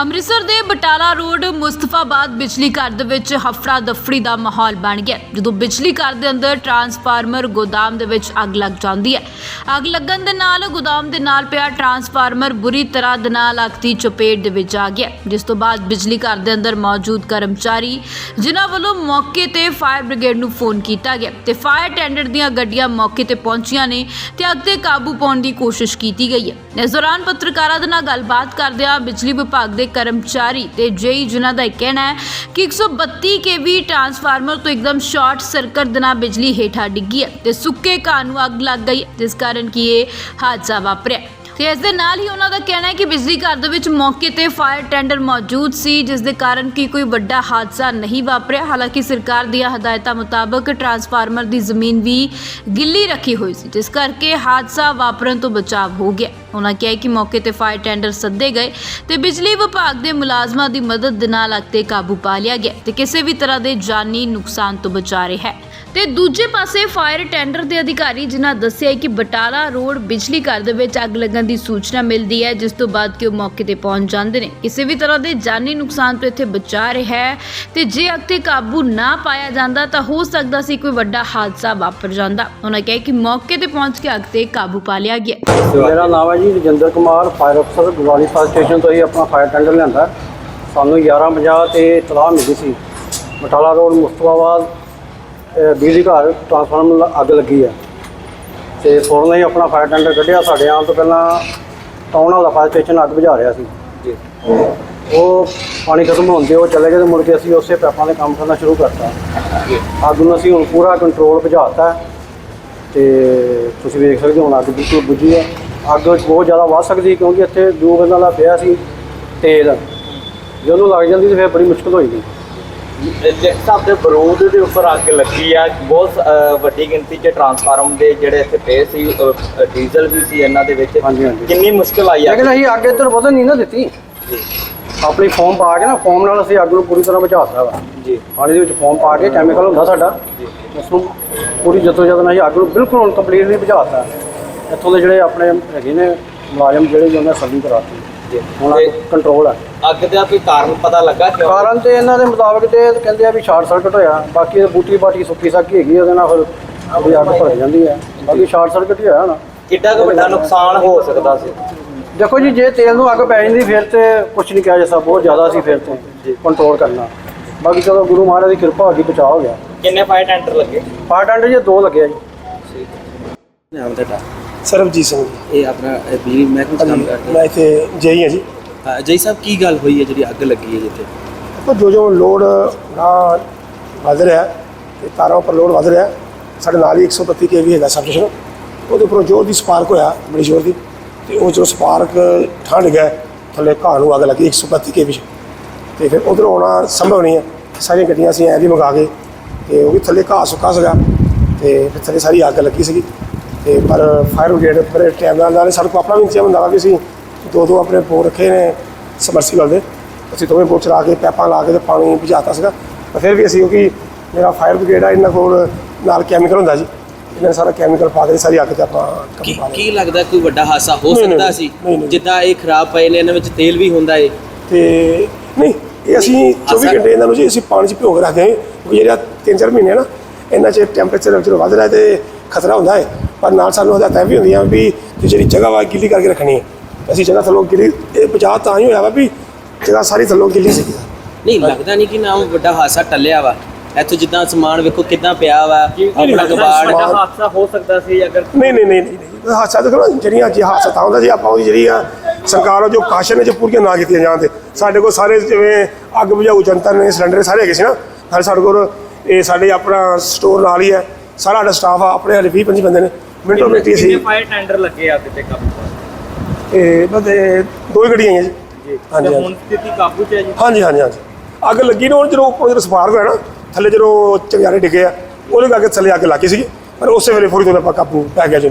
ਅੰਮ੍ਰਿਤਸਰ ਦੇ ਬਟਾਲਾ ਰੋਡ ਮੁਸਤਫਾਬਾਦ ਬਿਜਲੀ ਘਰ ਦੇ ਵਿੱਚ ਹਫੜਾ ਦਫੜੀ ਦਾ ਮਾਹੌਲ ਬਣ ਗਿਆ। ਜਦੋਂ ਬਿਜਲੀ ਘਰ ਦੇ ਅੰਦਰ ਟਰਾਂਸਫਾਰਮਰ ਗੋਦਾਮ ਦੇ ਵਿੱਚ ਅੱਗ ਲੱਗ ਜਾਂਦੀ ਹੈ। ਅੱਗ ਲੱਗਣ ਦੇ ਨਾਲ ਗੋਦਾਮ ਦੇ ਨਾਲ ਪਿਆ ਟਰਾਂਸਫਾਰਮਰ ਬੁਰੀ ਤਰ੍ਹਾਂ ਦੇ ਨਾਲ ਅੱਗ ਦੀ ਚਪੇਟ ਦੇ ਵਿੱਚ ਆ ਗਿਆ। ਜਿਸ ਤੋਂ ਬਾਅਦ ਬਿਜਲੀ ਘਰ ਦੇ ਅੰਦਰ ਮੌਜੂਦ ਕਰਮਚਾਰੀ, ਜਿਨ੍ਹਾਂ ਵੱਲੋਂ ਮੌਕੇ ਤੇ ਫਾਇਰ ਬ੍ਰਿਗੇਡ ਨੂੰ ਫੋਨ ਕੀਤਾ ਗਿਆ ਤੇ ਫਾਇਰ ਟੈਂਡਰ ਦੀਆਂ ਗੱਡੀਆਂ ਮੌਕੇ ਤੇ ਪਹੁੰਚੀਆਂ ਨੇ ਤੇ ਅੱਗ ਤੇ ਕਾਬੂ ਪਾਉਣ ਦੀ ਕੋਸ਼ਿਸ਼ ਕੀਤੀ ਗਈ ਹੈ। ਇਸ ਦੌਰਾਨ ਪੱਤਰਕਾਰਾਂ ਦੇ ਨਾਲ ਗੱਲਬਾਤ ਕਰਦਿਆਂ ਬਿਜਲੀ ਵਿਭਾਗ ਦੇ ਕਰਮਚਾਰੀ ਤੇ ਜੇਈ ਜਿਨ੍ਹਾਂ ਦਾ ਕਹਿਣਾ ਹੈ ਕਿ 132 ਕੇਵੀ ਟਰਾਂਸਫਾਰਮਰ ਤੋਂ ਇੱਕਦਮ ਸ਼ਾਰਟ ਸਰਕਟ ਦੇ ਨਾਲ ਬਿਜਲੀ ਹੇਠਾਂ ਡਿੱਗੀ ਹੈ ਤੇ ਸੁੱਕੇ ਘਾਹ ਨੂੰ ਅੱਗ ਲੱਗ ਗਈ ਜਿਸ ਕਾਰਨ ਕਿ ਇਹ ਹਾਦਸਾ ਵਾਪਰਿਆ ਤੇ ਇਸ ਦੇ ਨਾਲ ਹੀ ਉਹਨਾਂ ਦਾ ਕਹਿਣਾ ਹੈ ਕਿ ਬਿਜਲੀ ਘਰ ਦੇ ਵਿੱਚ ਮੌਕੇ ਤੇ ਫਾਇਰ ਟੈਂਡਰ ਮੌਜੂਦ ਸੀ, ਜਿਸ ਦੇ ਕਾਰਨ ਕਿ ਕੋਈ ਵੱਡਾ ਹਾਦਸਾ ਨਹੀਂ ਵਾਪਰਿਆ। ਹਾਲਾਂਕਿ ਸਰਕਾਰ ਦੀਆਂ ਹਦਾਇਤਾਂ ਮੁਤਾਬਕ ਟਰਾਂਸਫਾਰਮਰ ਦੀ ਜ਼ਮੀਨ ਵੀ ਗਿੱਲੀ ਰੱਖੀ ਹੋਈ ਸੀ, ਜਿਸ ਕਰਕੇ ਹਾਦਸਾ ਵਾਪਰਨ ਤੋਂ ਬਚਾਅ ਹੋ ਗਿਆ। ਉਹਨਾਂ ਕਿਹਾ ਕਿ ਮੌਕੇ ਤੇ ਫਾਇਰ ਟੈਂਡਰ ਸੱਦੇ ਗਏ ਤੇ ਬਿਜਲੀ ਵਿਭਾਗ ਦੇ ਮੁਲਾਜ਼ਮਾਂ ਦੀ ਮਦਦ ਦੇ ਨਾਲ ਅੱਗ ਤੇ ਕਾਬੂ ਪਾ ਲਿਆ ਗਿਆ ਤੇ ਕਿਸੇ ਵੀ ਤਰ੍ਹਾਂ ਦੇ ਜਾਨੀ ਨੁਕਸਾਨ ਤੋਂ ਬਚਾ ਰਿਹਾ ਹੈ। ਤੇ ਦੂਜੇ ਪਾਸੇ ਫਾਇਰ ਟੈਂਡਰ ਦੇ ਅਧਿਕਾਰੀ ਜਿਨ੍ਹਾਂ ਦੱਸਿਆ ਕਿ ਬਟਾਲਾ ਰੋਡ ਬਿਜਲੀ ਘਰ ਦੇ ਵਿੱਚ ਅੱਗ ਲੱਗਣ ਦੀ ਸੂਚਨਾ ਮਿਲਦੀ ਹੈ, ਜਿਸ ਤੋਂ ਬਾਅਦ ਕਿ ਉਹ ਮੌਕੇ ਤੇ ਪਹੁੰਚ ਜਾਂਦੇ ਨੇ। ਕਿਸੇ ਵੀ ਤਰ੍ਹਾਂ ਦੇ ਜਾਨੀ ਨੁਕਸਾਨ ਤੋਂ ਇੱਥੇ ਬਚਾ ਰਿਹਾ ਹੈ ਤੇ ਜੇ ਅੱਗ ਤੇ ਕਾਬੂ ਨਾ ਪਾਇਆ ਜਾਂਦਾ ਤਾਂ ਹੋ ਸਕਦਾ ਸੀ ਕੋਈ ਵੱਡਾ ਹਾਦਸਾ ਵਾਪਰ ਜਾਂਦਾ। ਉਹਨਾਂ ਕਿਹਾ ਕਿ ਮੌਕੇ ਤੇ ਪਹੁੰਚ ਕੇ ਅੱਗ ਤੇ ਕਾਬੂ ਪਾ ਲਿਆ ਗਿਆ। ਮੇਰਾ ਨਾਮ ਹੈ ਜੀ ਰਜਿੰਦਰ ਕੁਮਾਰ ਫਾਇਰ ਅਫਸਰ ਗੁਰਵਾਲੀ ਫਾਇਰ ਸਟੇਸ਼ਨ ਤੋਂ ਹੀ ਆਪਣਾ ਫਾਇਰ ਟੈਂਡਰ ਲਿਆਂਦਾ। ਸਾਨੂੰ 11:50 ਤੇ ਇਤਲਾਹ ਮਿਲੀ ਸੀ। ਬਟਾਲਾ ਰੋਡ ਮੁਸਤਫਾਬਾਦ ਬਿਜਲੀ ਘਰ ਟਰਾਂਸਫਾਰਮਰ ਲ- ਅੱਗ ਲੱਗੀ ਹੈ ਤੇ ਫੌਰਨ ਹੀ ਆਪਣਾ ਫਾਇਰ ਟੈਂਡਰ ਕੱਢਿਆ ਸਾਡੇ ਆਉਣ ਤੋਂ ਪਹਿਲਾਂ ਟਾਊਨ ਵਾਲਾ ਫਾਇਰ ਸਟੇਸ਼ਨ ਅੱਗ ਬੁਝਾ ਰਿਹਾ ਸੀ। ਜੀ। ਉਹ ਪਾਣੀ ਖਤਮ ਹੋਣ ਤੇ ਉਹ ਚਲੇ ਗਏ ਤੇ ਮੁੜ ਕੇ ਅਸੀਂ ਉਸੇ ਪੈਪਾਂ ਦੇ ਕੰਮ ਕਰਨਾ ਸ਼ੁਰੂ ਕਰਤਾ। ਜੀ। ਅੱਗ ਨੂੰ ਅਸੀਂ ਹੁਣ ਪੂਰਾ ਕੰਟਰੋਲ ਬੁਝਾਤਾ। ਤੇ ਤੁਸੀਂ ਵੇਖ ਸਕਦੇ ਹੋ ਹੁਣ ਅੱਗ ਬਿਲਕੁਲ ਬੁਝੀ ਹੈ ਅੱਗ ਬਹੁਤ ਜ਼ਿਆਦਾ ਵੱਧ ਸਕਦੀ ਕਿਉਂਕਿ ਇੱਥੇ ਦੋ ਬੰਦਾ ਦਾ ਪਿਆ ਸੀ ਤੇਲ। ਜਦੋਂ ਲੱਗ ਜਾਂਦੀ ਤੇ ਫਿਰ ਬੜੀ ਮੁਸ਼ਕਲ ਹੋਈ ਗਈ। ਜਿਸ ਹਿਸਾਬ ਦੇ ਬਰੂਦ ਦੇ ਉੱਪਰ ਅੱਗ ਲੱਗੀ ਆ ਬਹੁਤ ਅ, ਵੱਡੀ ਗਿਣਤੀ 'ਚ ਟਰਾਂਸਫਾਰਮ ਦੇ ਜਿਹੜੇ ਇੱਥੇ ਪਏ ਸੀ ਅ, ਅ, ਡੀਜ਼ਲ ਵੀ ਸੀ ਇਹਨਾਂ ਦੇ ਵਿੱਚ। ਹਾਂਜੀ, ਹਾਂਜੀ। ਕਿੰਨੀ ਮੁਸ਼ਕਲ ਆਈ ਆ। ਲੇਕਿਨ ਅਸੀਂ ਅੱਗ ਇੱਧਰ ਵਧਣ ਨਹੀਂ ਨਾ ਦਿੱਤੀ। ਆਪਣੀ ਫੋਮ ਪਾ ਕੇ ਨਾ ਫੋਮ ਨਾਲ ਅਸੀਂ ਅੱਗ ਨੂੰ ਪੂਰੀ ਤਰ੍ਹਾਂ ਬੁਝਾਤਾ ਵਾ। ਜੀ। ਪਾਣੀ ਦੇ ਵਿੱਚ ਫੋਮ ਪਾ ਕੇ ਕੈਮੀਕਲ ਹੁੰਦਾ ਸਾਡਾ। ਜੀ। ਉਸ ਨੂੰ ਪੂਰੀ ਜਤੋ ਜਤਨ ਅਸੀਂ ਅੱਗ ਨੂੰ ਬਿਲਕੁਲ ਹੁਣ ਕੰਪਲੀਟਲੀ ਬੁਝਾਤਾ ਇੱਥੋਂ ਦੇ ਜਿਹੜੇ ਆਪਣੇ ਹੈਗੇ ਨੇ ਮੁਲਾਜ਼ਮ ਜਿਹੜੇ ਜੀ ਉਹਨਾਂ ਨੇ ਸਰਵਿਸ ਕਰਾਤੀ ਹੁਣ ਤੇ ਕੰਟਰੋਲ ਹੈ ਅੱਗ ਦਾ ਕੋਈ ਕਾਰਨ ਪਤਾ ਲੱਗਾ ਕਿਉਂ? ਕਾਰਨ ਤੇ ਇਹਨਾਂ ਦੇ ਮੁਤਾਬਕ ਤੇ ਕਹਿੰਦੇ ਆ ਵੀ ਸ਼ਾਰਟ ਸਰਕਟ ਹੋਇਆ। ਬਾਕੀ ਇਹ ਬੂਟੀ ਬਾਟੀ ਸੁੱਕੀ ਸਾਕੀ ਹੈਗੀ ਉਹਦੇ ਨਾਲ ਫਿਰ ਵੀ ਅੱਗ ਭਰ ਜਾਂਦੀ ਹੈ ਬਾਕੀ ਸ਼ਾਰਟ ਸਰਕਟ ਹੀ ਹੋਇਆ ਨਾ ਕਿੱਡਾ ਕੁ ਵੱਡਾ ਨੁਕਸਾਨ ਹੋ ਸਕਦਾ ਸੀ? ਦੇਖੋ ਜੀ ਜੇ ਤੇਲ ਨੂੰ ਅੱਗ ਪੈ ਜਾਂਦੀ ਫਿਰ ਤੇ ਕੁਝ ਨਹੀਂ ਕਿਹਾ ਜਾ ਸਕਦਾ ਬਹੁਤ ਜ਼ਿਆਦਾ ਸੀ ਫਿਰ ਤੇ ਕੰਟਰੋਲ ਕਰਨਾ। ਬਾਕੀ ਚਲੋ ਗੁਰੂ ਮਹਾਰਾਜ ਦੀ ਕਿਰਪਾ ਹੋ ਗਈ ਬਚਾਅ ਹੋ ਗਿਆ। ਕਿੰਨੇ ਫਾਇਰ ਟੈਂਡਰ ਲੱਗੇ? ਫਾਇਰ ਟੈਂਡਰ ਜੀ ਦੋ ਲੱਗਿਆ ਜੀ। ਨਾਮ ਤੁਹਾਡਾ ਸਰਬਜੀਤ ਸਿੰਘ ਜੀ। ਇਹ ਆਪਣਾ ਇਹ ਬਿਜਲੀ ਮਹਿਕਮੇ 'ਚ ਕੰਮ ਕਰਦੇ ਮੈਂ ਇੱਥੇ ਜਈ ਹਾਂ ਜੀ। ਹਾਂ ਜੈ ਸਾਹਿਬ ਕੀ ਗੱਲ ਹੋਈ ਹੈ ਜਿਹੜੀ ਅੱਗ ਲੱਗੀ ਹੈ ਜਿੱਥੇ? ਦੇਖੋ ਜੋ ਜੋ ਲੋਡ ਨਾ ਵੱਧ ਰਿਹਾ ਤੇ ਤਾਰਾਂ ਉੱਪਰ ਲੋਡ ਵੱਧ ਰਿਹਾ ਸਾਡੇ ਨਾਲ ਹੀ 132 ਕੇਵੀ ਹੈਗਾ ਸਬਸਟੇਸ਼ਨ। ਉਹਦੇ ਉੱਪਰੋਂ ਜ਼ੋਰ ਦੀ ਸਪਾਰਕ ਹੋਇਆ ਬੜੀ ਜ਼ੋਰ ਦੀ ਤੇ ਉਹ ਜਦੋਂ ਸਪਾਰਕ ਠੰਡ ਗਿਆ ਥੱਲੇ ਘਾਹ ਨੂੰ ਅੱਗ ਲੱਗੀ 132 ਕੇਵੀ ਤੇ ਫਿਰ ਉਧਰੋਂ ਆਉਣਾ ਸੰਭਵ ਨਹੀਂ ਹੈ। ਸਾਰੀਆਂ ਗੱਡੀਆਂ ਅਸੀਂ ਐਂ ਦੀ ਮੰਗਾ ਕੇ ਤੇ ਉਹ ਵੀ ਥੱਲੇ ਘਾਹ ਸੁੱਕਾ ਸੀਗਾ ਤੇ ਫਿਰ ਥੱਲੇ ਸਾਰੀ ਅੱਗ ਲੱਗੀ ਸੀਗੀ। ਤੇ ਪਰ ਫਾਇਰ ਬ੍ਰਿਗੇਡ ਬੜੇ ਟਾਈਮ ਨਾਲ ਨਾਲੇ ਸਾਡੇ ਕੋਲ ਆਪਣਾ ਵੀ ਇੰਤਜ਼ਾਮ ਹੁੰਦਾ ਵਾ ਵੀ ਅਸੀਂ ਦੋ ਦੋ ਆਪਣੇ ਬੋਰ ਰੱਖੇ ਨੇ ਸਮਰਸੀਬਲ ਦੇ। ਅਸੀਂ ਦੋਵੇਂ ਬੋਰ ਚਲਾ ਕੇ ਪੈਪਾਂ ਲਾ ਕੇ ਤੇ ਪਾਣੀ ਬੁਝਾਤਾ ਸੀਗਾ। ਪਰ ਫਿਰ ਵੀ ਅਸੀਂ ਕਿਉਂਕਿ ਮੇਰਾ ਫਾਇਰ ਬ੍ਰਿਗੇਡ ਆ ਇਹਨਾਂ ਕੋਲ ਨਾਲ ਕੈਮੀਕਲ ਹੁੰਦਾ ਜੀ। ਇਹਨਾਂ ਸਾਰਾ ਕੈਮੀਕਲ ਪਾ ਕੇ ਸਾਰੀ ਅੱਗ ਤੇ ਆਪਾਂ ਕੰਮ ਕੀ ਪਾ ਕੀ ਲੱਗਦਾ ਕੋਈ ਵੱਡਾ ਹਾਦਸਾ ਹੋ ਸਕਦਾ ਸੀ। ਜਿੱਦਾਂ ਇਹ ਖਰਾਬ ਪਏ ਨੇ ਇਹਨਾਂ ਵਿੱਚ ਤੇਲ ਵੀ ਹੁੰਦਾ ਏ। ਤੇ ਨਹੀਂ ਇਹ ਅਸੀਂ 24 ਅਸਰ- ਘੰਟੇ ਇਹਨਾਂ ਨੂੰ ਜੀ ਅਸੀਂ ਪਾਣੀ 'ਚ ਭਿਓ ਕੇ ਰੱਖਦੇ ਹਾਂ। ਕਿਉਂਕਿ ਜਿਹੜਾ 3-4 ਮਹੀਨੇ ਨਾ ਇਹਨਾਂ 'ਚ ਟੈਂਪਰੇਚਰ ਵਿੱਚ ਵੱਧ ਰਿਹਾ ਤੇ ਖਤਰਾ ਹੁੰਦਾ ਹੈ ਪਰ ਨਾਲ ਸਾਨੂੰ ਹਦਾਇਤਾਂ ਵੀ ਹੁੰਦੀਆਂ ਵੀ ਤੁਸੀਂ ਜਿਹੜੀ ਜਗ੍ਹਾ ਵਾ ਗਿੱਲੀ ਕਰਕੇ ਰੱਖਣੀ ਹੈ। ਅਸੀਂ ਜਗ੍ਹਾ ਥੱਲੋਂ ਗਿੱਲੀ ਇਹ ਬਚਾਅ ਤਾਂ ਹੀ ਹੋਇਆ ਵਾ ਵੀ ਜਗ੍ਹਾ ਸਾਰੀ ਥੱਲੋਂ ਗਿੱਲੀ ਸੀ। ਨਹੀਂ ਲੱਗਦਾ ਨਹੀਂ ਕਿ ਨਾ ਉਹ ਵੱਡਾ ਹਾਦਸਾ ਟੱਲਿਆ ਵਾ। ਇੱਥੋਂ ਜਿੱਦਾਂ ਸਮਾਨ ਵੇਖੋ ਕਿੱਦਾਂ ਪਿਆ ਵਾ ਆਪਣਾ ਕਬਾੜ। ਸਮਾਨ- ਹਾਦਸਾ ਹੋ ਸਕਦਾ ਸੀ ਅਗਰ ਨਹੀਂ ਨਹੀਂ ਨਹੀਂ ਨਹੀਂ। ਹਾਦਸਾ ਦੇਖੋ ਨਾ ਜਿਹੜੀਆਂ ਜੇ ਹਾਦਸਾ ਤਾਂ ਹੁੰਦਾ ਜੀ ਆਪਾਂ ਉਹਦੀ ਜਿਹੜੀ ਆ ਸਰਕਾਰ ਉਹ ਜੋ ਕਾਸ਼ਨ ਨੇ ਜੋ ਪੂਰੀਆਂ ਨਾ ਕੀਤੀਆਂ ਜਾਣ ਤੇ। ਸਾਡੇ ਕੋਲ ਸਾਰੇ ਜਿਵੇਂ ਅੱਗ ਬੁਝਾਊ ਜੰਤਰ ਨੇ ਸਿਲੰਡਰ ਸਾਰੇ ਹੈਗੇ ਸੀ ਨਾ। ਸਾਰੇ ਸਾਡੇ ਕੋਲ ਇਹ ਸਾਡੇ ਆਪਣਾ ਸਟੋਰ ਨਾਲ ਹੀ ਹੈ। ਸਾਰਾ ਸਾਡਾ ਸਟਾਫ ਆ ਆਪਣੇ ਹਲੇ 20 25 ਬੰਦੇ ਨੇ। ਮਿੰਟੋ ਮਿੰਟੀ ਅਸੀਂ। ਫਾਇਰ ਟੈਂਡਰ ਲੱਗੇ ਅੱਗ ਤੇ ਕਾਬੂ ਇਹ ਬਸ ਇਹ ਦੋ ਹੀ ਗੱਡੀਆਂ ਆਈਆਂ ਜੀ। ਜੀ। ਹਾਂਜੀ। ਹੁਣ ਸਥਿਤੀ ਕਾਬੂ 'ਚ ਹੈ ਜੀ? ਹਾਂਜੀ ਹਾਂਜੀ ਹਾਂਜੀ। ਅੱਗ ਲੱਗੀ ਨਾ ਹੁਣ ਜਦੋਂ ਉੱਪਰੋਂ ਜਦੋਂ ਸਪਾਰਕ ਹੋਇਆ ਨਾ ਥੱਲੇ ਜਦੋਂ ਚੰਗਿਆਰੇ ਡਿੱਗੇ ਆ ਉਹਦੇ ਕਰਕੇ ਥੱਲੇ ਅੱਗ ਲੱਗੀ ਸੀਗੀ। ਪਰ ਉਸੇ ਵੇਲੇ ਫੌਰੀ ਤੌਰ ਤੇ ਆਪਾਂ ਕਾਬੂ ਪੈ ਗਿਆ ਜੀ।